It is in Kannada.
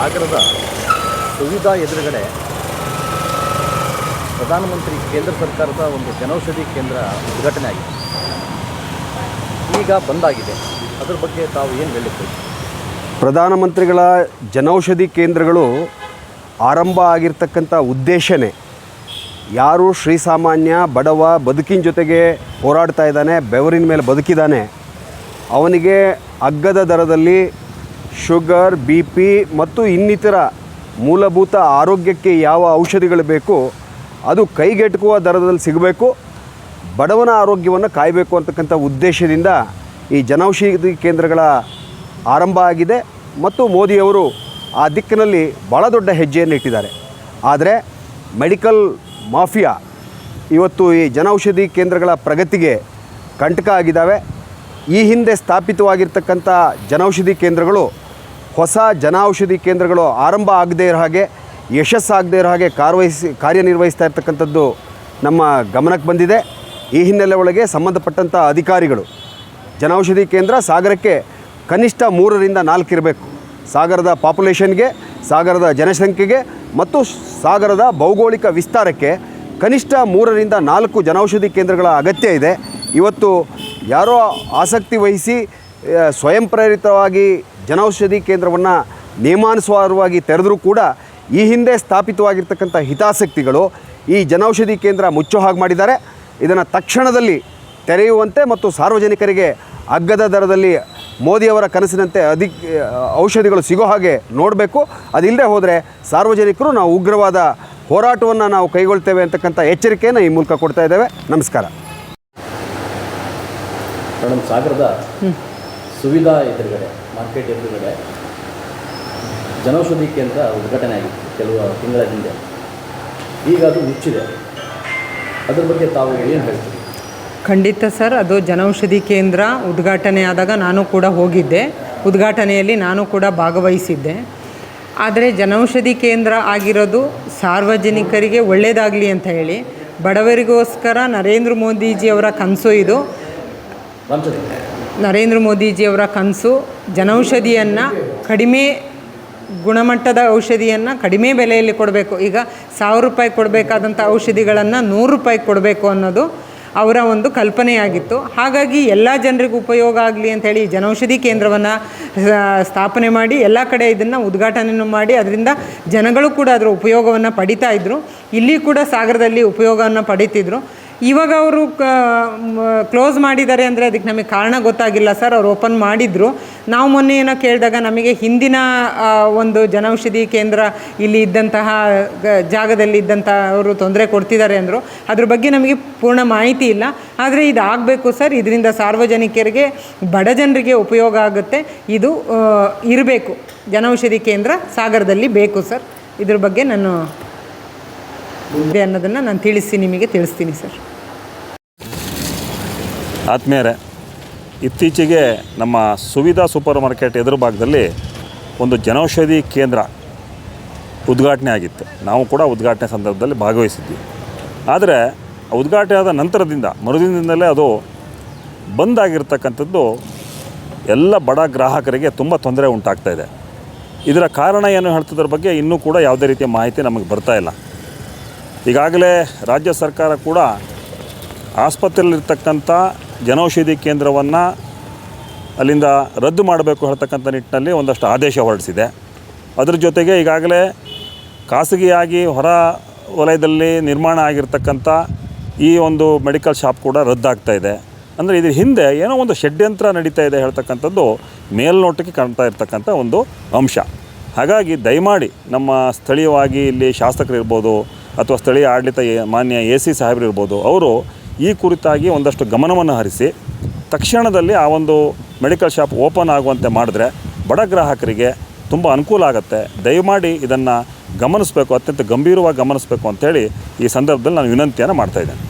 ಸಾಗರದ ಸುವಿಧಾ ಎದುರುಗಡೆ ಪ್ರಧಾನಮಂತ್ರಿ ಕೇಂದ್ರ ಸರ್ಕಾರದ ಒಂದು ಜನೌಷಧಿ ಕೇಂದ್ರ ಉದ್ಘಾಟನೆ ಆಗಿದೆ. ಈಗ ಬಂದಾಗಿದೆ. ಅದರ ಬಗ್ಗೆ ತಾವು ಏನು ಹೇಳಲಿಕ್ಕೆ ಪ್ರಧಾನಮಂತ್ರಿಗಳ ಜನೌಷಧಿ ಕೇಂದ್ರಗಳು ಆರಂಭ ಆಗಿರ್ತಕ್ಕಂಥ ಉದ್ದೇಶನೇ ಯಾರು ಶ್ರೀಸಾಮಾನ್ಯ ಬಡವ ಬದುಕಿನ ಜೊತೆಗೆ ಹೋರಾಡ್ತಾ ಇದ್ದಾನೆ, ಬೆವರಿನ ಮೇಲೆ ಬದುಕಿದ್ದಾನೆ, ಅವನಿಗೆ ಅಗ್ಗದ ದರದಲ್ಲಿ ಶುಗರ್, ಬಿ ಪಿ ಮತ್ತು ಇನ್ನಿತರ ಮೂಲಭೂತ ಆರೋಗ್ಯಕ್ಕೆ ಯಾವ ಔಷಧಿಗಳು ಬೇಕು, ಅದು ಕೈಗೆಟುಕುವ ದರದಲ್ಲಿ ಸಿಗಬೇಕು, ಬಡವನ ಆರೋಗ್ಯವನ್ನು ಕಾಯಬೇಕು ಅಂತಕ್ಕಂಥ ಉದ್ದೇಶದಿಂದ ಈ ಜನೌಷಧಿ ಕೇಂದ್ರಗಳ ಆರಂಭ ಆಗಿದೆ ಮತ್ತು ಮೋದಿಯವರು ಆ ದಿಕ್ಕಿನಲ್ಲಿ ಭಾಳ ದೊಡ್ಡ ಹೆಜ್ಜೆಯನ್ನು ಇಟ್ಟಿದ್ದಾರೆ. ಆದರೆ ಮೆಡಿಕಲ್ ಮಾಫಿಯಾ ಇವತ್ತು ಈ ಜನೌಷಧಿ ಕೇಂದ್ರಗಳ ಪ್ರಗತಿಗೆ ಕಂಟಕ ಆಗಿದ್ದಾವೆ. ಈ ಹಿಂದೆ ಸ್ಥಾಪಿತವಾಗಿರ್ತಕ್ಕಂಥ ಜನೌಷಧಿ ಕೇಂದ್ರಗಳು ಹೊಸ ಜನೌಷಧಿ ಕೇಂದ್ರಗಳು ಆರಂಭ ಆಗದೇ ಇರೋ ಹಾಗೆ, ಯಶಸ್ಸಾಗದೇ ಇರೋ ಹಾಗೆ ಕಾರ್ಯವಹಿಸಿ ಕಾರ್ಯನಿರ್ವಹಿಸ್ತಾ ಇರ್ತಕ್ಕಂಥದ್ದು ನಮ್ಮ ಗಮನಕ್ಕೆ ಬಂದಿದೆ. ಈ ಹಿನ್ನೆಲೆ ಒಳಗೆ ಸಂಬಂಧಪಟ್ಟಂಥ ಅಧಿಕಾರಿಗಳು, ಜನೌಷಧಿ ಕೇಂದ್ರ ಸಾಗರಕ್ಕೆ ಕನಿಷ್ಠ ಮೂರರಿಂದ ನಾಲ್ಕು ಇರಬೇಕು. ಸಾಗರದ ಪಾಪ್ಯುಲೇಷನ್ಗೆ, ಸಾಗರದ ಜನಸಂಖ್ಯೆಗೆ ಮತ್ತು ಸಾಗರದ ಭೌಗೋಳಿಕ ವಿಸ್ತಾರಕ್ಕೆ ಕನಿಷ್ಠ ಮೂರರಿಂದ ನಾಲ್ಕು ಜನೌಷಧಿ ಕೇಂದ್ರಗಳ ಅಗತ್ಯ ಇದೆ. ಇವತ್ತು ಯಾರೋ ಆಸಕ್ತಿ ವಹಿಸಿ ಸ್ವಯಂ ಪ್ರೇರಿತವಾಗಿ ಜನೌಷಧಿ ಕೇಂದ್ರವನ್ನು ನಿಯಮಾನುಸಾರವಾಗಿ ತೆರೆದರೂ ಕೂಡ ಈ ಹಿಂದೆ ಸ್ಥಾಪಿತವಾಗಿರ್ತಕ್ಕಂಥ ಹಿತಾಸಕ್ತಿಗಳು ಈ ಜನೌಷಧಿ ಕೇಂದ್ರ ಮುಚ್ಚೋ ಹಾಗೆ ಮಾಡಿದ್ದಾರೆ. ಇದನ್ನು ತಕ್ಷಣದಲ್ಲಿ ತೆರೆಯುವಂತೆ ಮತ್ತು ಸಾರ್ವಜನಿಕರಿಗೆ ಅಗ್ಗದ ದರದಲ್ಲಿ ಮೋದಿಯವರ ಕನಸಿನಂತೆ ಅಧಿಕ ಔಷಧಿಗಳು ಸಿಗೋ ಹಾಗೆ ನೋಡಬೇಕು. ಅದಿಲ್ಲದೆ ಹೋದರೆ ಸಾರ್ವಜನಿಕರು ನಾವು ಉಗ್ರವಾದ ಹೋರಾಟವನ್ನು ನಾವು ಕೈಗೊಳ್ತೇವೆ ಅಂತಕ್ಕಂಥ ಎಚ್ಚರಿಕೆಯನ್ನು ಈ ಮೂಲಕ ಕೊಡ್ತಾ ಇದ್ದೇವೆ. ನಮಸ್ಕಾರ. ಮೇಡಮ್ ಸಾಗರದ ಸುವಿಧಾ ಎದುರುಗಡೆ ಮಾರ್ಕೆಟ್ ಎದುರುಗಡೆ ಜನೌಷಧಿ ಕೇಂದ್ರ ಉದ್ಘಾಟನೆ ಆಗಿತ್ತು ಕೆಲವು ತಿಂಗಳ ಹಿಂದೆ. ಈಗ ಅದು ಮುಚ್ಚಿದೆ. ಅದ್ರ ಬಗ್ಗೆ ತಾವು ಏನು ಹೇಳ್ತೀರಿ? ಖಂಡಿತ ಸರ್ ಅದು ಜನೌಷಧಿ ಕೇಂದ್ರ ಉದ್ಘಾಟನೆ ಆದಾಗ ನಾನು ಕೂಡ ಹೋಗಿದ್ದೆ. ಉದ್ಘಾಟನೆಯಲ್ಲಿ ನಾನು ಕೂಡ ಭಾಗವಹಿಸಿದ್ದೆ. ಆದರೆ ಜನೌಷಧಿ ಕೇಂದ್ರ ಆಗಿರೋದು ಸಾರ್ವಜನಿಕರಿಗೆ ಒಳ್ಳೆಯದಾಗಲಿ ಅಂತ ಹೇಳಿ. ಬಡವರಿಗೋಸ್ಕರ ನರೇಂದ್ರ ಮೋದಿಜಿಯವರ ಕನಸು ಇದು. ನರೇಂದ್ರ ಮೋದಿಜಿಯವರ ಕನಸು ಜನೌಷಧಿಯನ್ನು ಕಡಿಮೆ ಗುಣಮಟ್ಟದ ಔಷಧಿಯನ್ನು ಕಡಿಮೆ ಬೆಲೆಯಲ್ಲಿ ಕೊಡಬೇಕು. ಈಗ ಸಾವಿರ ರೂಪಾಯಿ ಕೊಡಬೇಕಾದಂಥ ಔಷಧಿಗಳನ್ನು ನೂರು ರೂಪಾಯಿ ಕೊಡಬೇಕು ಅನ್ನೋದು ಅವರ ಒಂದು ಕಲ್ಪನೆಯಾಗಿತ್ತು. ಹಾಗಾಗಿ ಎಲ್ಲ ಜನರಿಗೂ ಉಪಯೋಗ ಆಗಲಿ ಅಂಥೇಳಿ ಜನೌಷಧಿ ಕೇಂದ್ರವನ್ನು ಸ್ಥಾಪನೆ ಮಾಡಿ ಎಲ್ಲ ಕಡೆ ಇದನ್ನು ಉದ್ಘಾಟನೆಯನ್ನು ಮಾಡಿ ಅದರಿಂದ ಜನಗಳು ಕೂಡ ಅದರ ಉಪಯೋಗವನ್ನು ಪಡಿತಾ ಇದ್ದರು ಇಲ್ಲಿ ಕೂಡ ಸಾಗರದಲ್ಲಿ ಉಪಯೋಗವನ್ನು ಪಡಿತಿದ್ರು. ಇವಾಗ ಅವರು ಕ್ಲೋಸ್ ಮಾಡಿದ್ದಾರೆ ಅಂದರೆ ಅದಕ್ಕೆ ನಮಗೆ ಕಾರಣ ಗೊತ್ತಾಗಿಲ್ಲ ಸರ್. ಅವ್ರು ಓಪನ್ ಮಾಡಿದರು. ನಾವು ಮೊನ್ನೆ ಏನೋ ಕೇಳಿದಾಗ ನಮಗೆ ಹಿಂದಿನ ಒಂದು ಜನೌಷಧಿ ಕೇಂದ್ರ ಇಲ್ಲಿ ಇದ್ದಂತಹ ಜಾಗದಲ್ಲಿ ಇದ್ದಂಥ ಅವರು ತೊಂದರೆ ಕೊಡ್ತಿದ್ದಾರೆ ಅಂದರು. ಅದ್ರ ಬಗ್ಗೆ ನಮಗೆ ಪೂರ್ಣ ಮಾಹಿತಿ ಇಲ್ಲ. ಆದರೆ ಇದು ಆಗಬೇಕು ಸರ್. ಇದರಿಂದ ಸಾರ್ವಜನಿಕರಿಗೆ, ಬಡ ಜನರಿಗೆ ಉಪಯೋಗ ಆಗುತ್ತೆ. ಇದು ಇರಬೇಕು. ಜನೌಷಧಿ ಕೇಂದ್ರ ಸಾಗರದಲ್ಲಿ ಬೇಕು ಸರ್. ಇದ್ರ ಬಗ್ಗೆ ನಾನು ಇದೆ ಅನ್ನೋದನ್ನು ನಾನು ತಿಳಿಸಿ ನಿಮಗೆ ತಿಳಿಸ್ತೀನಿ, ಸರ್. ಆತ್ಮೀಯರೇ, ಇತ್ತೀಚೆಗೆ ನಮ್ಮ ಸುವಿಧಾ ಸೂಪರ್ ಮಾರ್ಕೆಟ್ ಎದುರು ಭಾಗದಲ್ಲಿ ಒಂದು ಜನೌಷಧಿ ಕೇಂದ್ರ ಉದ್ಘಾಟನೆ ಆಗಿತ್ತು. ನಾವು ಕೂಡ ಉದ್ಘಾಟನೆ ಸಂದರ್ಭದಲ್ಲಿ ಭಾಗವಹಿಸಿದ್ವಿ ಆದರೆ ಉದ್ಘಾಟನೆ ಆದ ನಂತರದಿಂದ, ಮರುದಿನದಿಂದಲೇ ಅದು ಬಂದಾಗಿರ್ತಕ್ಕಂಥದ್ದು ಎಲ್ಲ ಬಡ ಗ್ರಾಹಕರಿಗೆ ತುಂಬ ತೊಂದರೆ ಉಂಟಾಗ್ತಾ ಇದೆ. ಇದರ ಕಾರಣ ಏನು ಹೇಳ್ತದ್ರ ಬಗ್ಗೆ ಇನ್ನೂ ಕೂಡ ಯಾವುದೇ ರೀತಿಯ ಮಾಹಿತಿ ನಮಗೆ ಬರ್ತಾ ಇಲ್ಲ. ಈಗಾಗಲೇ ರಾಜ್ಯ ಸರ್ಕಾರ ಕೂಡ ಆಸ್ಪತ್ರೆಯಲ್ಲಿರ್ತಕ್ಕಂಥ ಜನೌಷಧಿ ಕೇಂದ್ರವನ್ನು ಅಲ್ಲಿಂದ ರದ್ದು ಮಾಡಬೇಕು ಹೇಳ್ತಕ್ಕಂಥ ನಿಟ್ಟಿನಲ್ಲಿ ಒಂದಷ್ಟು ಆದೇಶ ಹೊರಡಿಸಿದೆ. ಅದರ ಜೊತೆಗೆ ಈಗಾಗಲೇ ಖಾಸಗಿಯಾಗಿ ಹೊರ ವಲಯದಲ್ಲಿ ನಿರ್ಮಾಣ ಆಗಿರ್ತಕ್ಕಂಥ ಈ ಒಂದು ಮೆಡಿಕಲ್ ಶಾಪ್ ಕೂಡ ರದ್ದಾಗ್ತಾ ಇದೆ. ಅಂದರೆ ಇದ್ರ ಹಿಂದೆ ಏನೋ ಒಂದು ಷಡ್ಯಂತ್ರ ನಡೀತಾ ಇದೆ ಹೇಳ್ತಕ್ಕಂಥದ್ದು ಮೇಲ್ನೋಟಕ್ಕೆ ಕಾಣ್ತಾ ಇರ್ತಕ್ಕಂಥ ಒಂದು ಅಂಶ. ಹಾಗಾಗಿ ದಯಮಾಡಿ ನಮ್ಮ ಸ್ಥಳೀಯವಾಗಿ ಇಲ್ಲಿ ಶಾಸಕರಿರ್ಬೋದು ಅಥವಾ ಸ್ಥಳೀಯ ಆಡಳಿತ ಮಾನ್ಯ ಎ ಸಿ ಸಾಹೇಬರಿರ್ಬೋದು ಅವರು ಈ ಕುರಿತಾಗಿ ಒಂದಷ್ಟು ಗಮನವನ್ನು ಹರಿಸಿ, ತಕ್ಷಣದಲ್ಲಿ ಆ ಒಂದು ಮೆಡಿಕಲ್ ಶಾಪ್ ಓಪನ್ ಆಗುವಂತೆ ಮಾಡಿದ್ರೆ ಬಡ ಗ್ರಾಹಕರಿಗೆ ತುಂಬ ಅನುಕೂಲ ಆಗುತ್ತೆ. ದಯಮಾಡಿ ಇದನ್ನು ಗಮನಿಸಬೇಕು, ಅತ್ಯಂತ ಗಂಭೀರವಾಗಿ ಗಮನಿಸಬೇಕು ಅಂತೇಳಿ ಈ ಸಂದರ್ಭದಲ್ಲಿ ನಾನು ವಿನಂತಿಯನ್ನು ಮಾಡ್ತಾಯಿದ್ದೇನೆ